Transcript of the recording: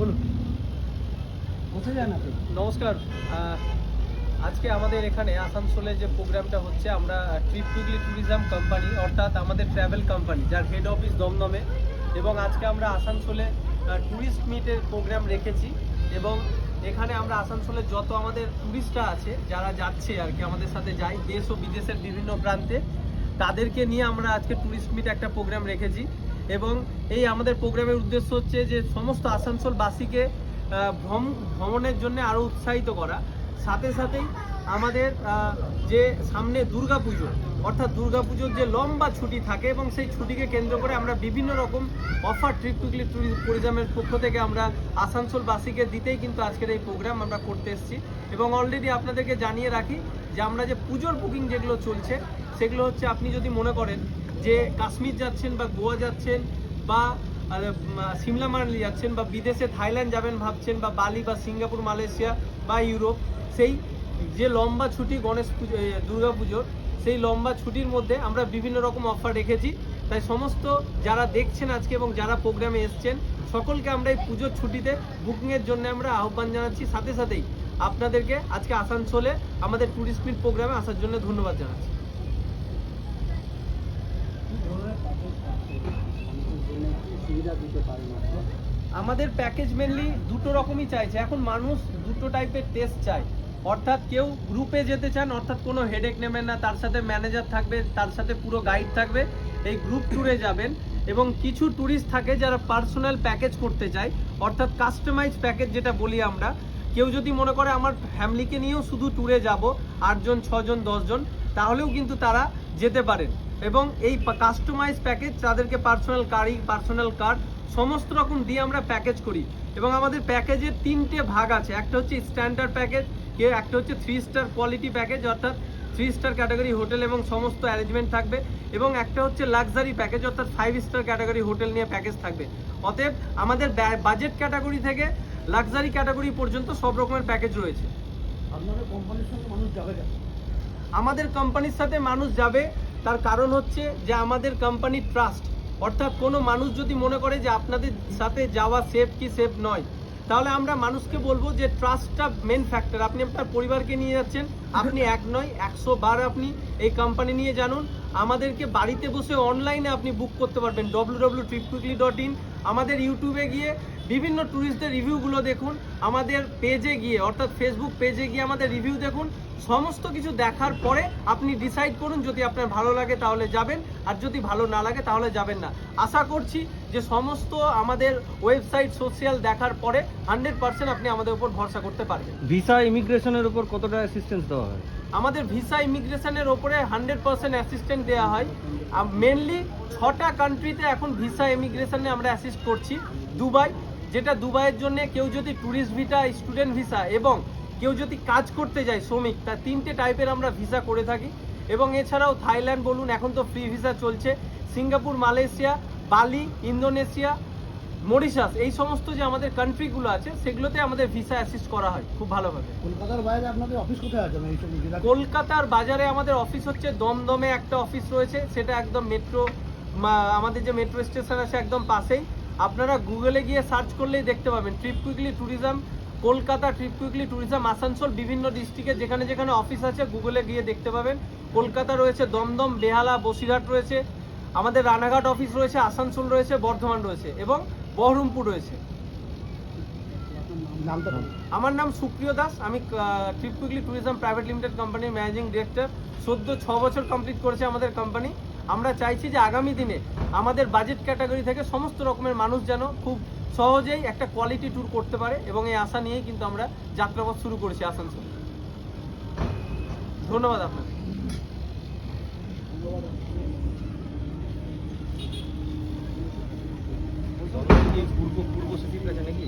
বলুন। কোথায় যান আপনি? নমস্কার। আজকে আমাদের এখানে আসানসোলে যে প্রোগ্রামটা হচ্ছে আমরা ট্রিপ টুগলি ট্যুরিজম কোম্পানি অর্থাৎ আমাদের ট্রাভেল কোম্পানি যার হেড অফিস দমদমে। এবং আজকে আমরা আসানসোলে ট্যুরিস্ট মিটের প্রোগ্রাম রেখেছি। এবং এখানে আমরা আসানসোলে যত আমাদের ট্যুরিস্টরা আছে যারা যাচ্ছে আর কি আমাদের সাথে যায় দেশ ও বিদেশের বিভিন্ন প্রান্তে তাদেরকে নিয়ে আমরা আজকে ট্যুরিস্ট মিট একটা প্রোগ্রাম রেখেছি। এবং এই আমাদের প্রোগ্রামের উদ্দেশ্য হচ্ছে যে সমস্ত আসানসোলবাসীকে ভ্রমণের জন্য আরও উৎসাহিত করা। সাথে সাথেই আমাদের যে সামনে দুর্গাপুজো, অর্থাৎ দুর্গাপুজোর যে লম্বা ছুটি থাকে এবং সেই ছুটিকে কেন্দ্র করে আমরা বিভিন্ন রকম অফার ট্রিপ টুকলি ট্যুরিজমের পক্ষ থেকে আমরা আসানসোলবাসীকে দিতেই কিন্তু আজকের এই প্রোগ্রাম আমরা করতে এসেছি। এবং অলরেডি আপনাদেরকে জানিয়ে রাখি যে আমরা যে পুজোর বুকিং যেগুলো চলছে, সেগুলো হচ্ছে আপনি যদি মনে করেন যে কাশ্মীর যাচ্ছেন বা গোয়া যাচ্ছেন বা সিমলা মানালি যাচ্ছেন বা বিদেশে থাইল্যান্ড যাবেন ভাবছেন বা বালি বা সিঙ্গাপুর, মালয়েশিয়া বা ইউরোপ, সেই যে লম্বা ছুটি গণেশ পুজো দুর্গা পুজোর, সেই লম্বা ছুটির মধ্যে আমরা বিভিন্ন রকম অফার রেখেছি। তাই সমস্ত যারা দেখছেন আজকে এবং যারা প্রোগ্রামে এসছেন, সকলকে আমরা এই পুজোর ছুটিতে বুকিংয়ের জন্য আমরা আহ্বান জানাচ্ছি। সাথে সাথেই আপনাদেরকে আজকে আসানসোলে আমাদের ট্যুরিস্ট মিট প্রোগ্রামে আসার জন্য ধন্যবাদ জানাচ্ছি কি ধরনের প্যাকেজ আছে মানুষের জন্য কি সুবিধা দিতে পারেন আমাদের প্যাকেজ মেনলি দুটো রকমই চাইছে। এখন মানুষ দুটো টাইপের টেস্ট চায়। অর্থাৎ কেউ গ্রুপে যেতে চান, অর্থাৎ কোনো হেডেক নেবেন না, তার সাথে ম্যানেজার থাকবে, তার সাথে পুরো গাইড থাকবে, এই গ্রুপ ট্যুরে যাবেন এবং কিছু ট্যুরিস্ট থাকে যারা পার্সোনাল প্যাকেজ করতে চায়, অর্থাৎ কাস্টমাইজ প্যাকেজ যেটা বলি আমরা। কেউ যদি মনে করে আমার ফ্যামিলিকে নিয়েও শুধু ট্যুরে যাব, আটজন, ছজন, দশজন, তাহলেও কিন্তু তারা যেতে পারেন। এবং এই কাস্টমাইজ প্যাকেজ তাদেরকে পার্সোনাল গাড়ি পার্সোনাল কার সমস্ত রকম দিয়ে আমরা প্যাকেজ করি। এবং আমাদের প্যাকেজের তিনটে ভাগ আছে। একটা হচ্ছে স্ট্যান্ডার্ড প্যাকেজ কেউ একটা হচ্ছে থ্রি স্টার কোয়ালিটি প্যাকেজ অর্থাৎ থ্রি স্টার ক্যাটাগরি হোটেল এবং সমস্ত অ্যারেঞ্জমেন্ট থাকবে। এবং একটা হচ্ছে লাক্সারি প্যাকেজ অর্থাৎ ফাইভ স্টার ক্যাটাগরি হোটেল নিয়ে প্যাকেজ থাকবে। অতএব আমাদের বাজেট ক্যাটাগরি থেকে লাক্সারি ক্যাটাগরি পর্যন্ত সব রকমের প্যাকেজ রয়েছে। আপনাদের কোম্পানির সঙ্গে মানুষ যাবে আমাদের কোম্পানির সাথে মানুষ যাবে তার কারণ হচ্ছে যে আমাদের কোম্পানি ট্রাস্ট অর্থাৎ কোনো মানুষ যদি মনে করে যে আপনাদের সাথে যাওয়া সেফ কি সেফ নয়, তাহলে আমরা মানুষকে বলব যে ট্রাস্টটা মেন ফ্যাক্টর আপনি আপনার পরিবারকে নিয়ে যাচ্ছেন, আপনি এক নয়, একশো বার আপনি এই কোম্পানি নিয়ে জানুন। আমাদেরকে বাড়িতে বসে অনলাইনে আপনি বুক করতে পারবেন। W W trip dot in আমাদের ইউটিউবে গিয়ে বিভিন্ন ট্যুরিস্টদের রিভিউগুলো দেখুন আমাদের পেজে গিয়ে অর্থাৎ ফেসবুক পেজে গিয়ে আমাদের রিভিউ দেখুন। সমস্ত কিছু দেখার পরে আপনি ডিসাইড করুন যদি আপনার ভালো লাগে তাহলে যাবেন আর যদি ভালো না লাগে তাহলে যাবেন না। আশা করছি যে সমস্ত আমাদের ওয়েবসাইট সোশ্যাল দেখার পরে হান্ড্রেড পার্সেন্ট আপনি আমাদের উপর ভরসা করতে পারবেন। ভিসা ইমিগ্রেশনের উপর কতটা অ্যাসিস্ট্যান্স দেওয়া হয়? আমাদের ভিসা ইমিগ্রেশনের ওপরে হান্ড্রেড পার্সেন্ট অ্যাসিস্ট্যান্ট দেওয়া হয়। মেনলি ছটা কান্ট্রিতে এখন ভিসা ইমিগ্রেশনে আমরা অ্যাসিস্ট করছি। দুবাই যেটা দুবাইয়ের জন্য কেউ যদি ট্যুরিস্ট ভিসা স্টুডেন্ট ভিসা এবং কেউ যদি কাজ করতে যায় শ্রমিক তার তিনটে টাইপের আমরা ভিসা করে থাকি। এবং এছাড়াও থাইল্যান্ড বলুন এখন তো ফ্রি ভিসা চলছে। Singapore Malaysia Bali Indonesia Mauritius এই সমস্ত যে আমাদের কান্ট্রিগুলো আছে সেগুলোতে আমাদের ভিসা অ্যাসিস্ট করা হয় খুব ভালোভাবে। কলকাতার বাইরে আপনাদের অফিস কোথায় আছে? মানে কলকাতার বাজারে আমাদের অফিস হচ্ছে দমদমে একটা অফিস রয়েছে সেটা একদম মেট্রো আমাদের যে মেট্রো স্টেশন আছে একদম পাশেই। আপনারা গুগলে গিয়ে সার্চ করলেই দেখতে পাবেন। Trip quickly tourism Kolkata trip quickly tourism Asansol, বিভিন্ন ডিস্ট্রিক্টে যেখানে যেখানে অফিস আছে গুগলে গিয়ে দেখতে পাবেন। কলকাতা রয়েছে দমদম, বেহালা, বসিরহাট রয়েছে। আমাদের রানাঘাট অফিস রয়েছে, আসানসোল রয়েছে, বর্ধমান রয়েছে এবং বহরমপুর রয়েছে। আমার নাম সুপ্রিয় দাস। আমি trip quickly tourism private limited কোম্পানির ম্যানেজিং ডিরেক্টর সদ্য ছ বছর কমপ্লিট করেছে আমাদের কোম্পানি আমরা চাইছি যে আগামী দিনে আমাদের বাজেট ক্যাটাগরি থেকে সমস্ত রকমের মানুষ যেন খুব সহজেই একটা কোয়ালিটি ট্যুর করতে পারে এবং এই আশা নিয়েই কিন্তু আমরা যাত্রাপথ শুরু করেছি আসানসোল। ধন্যবাদ আপনাকে। পূর্ব পূর্ব নাকি?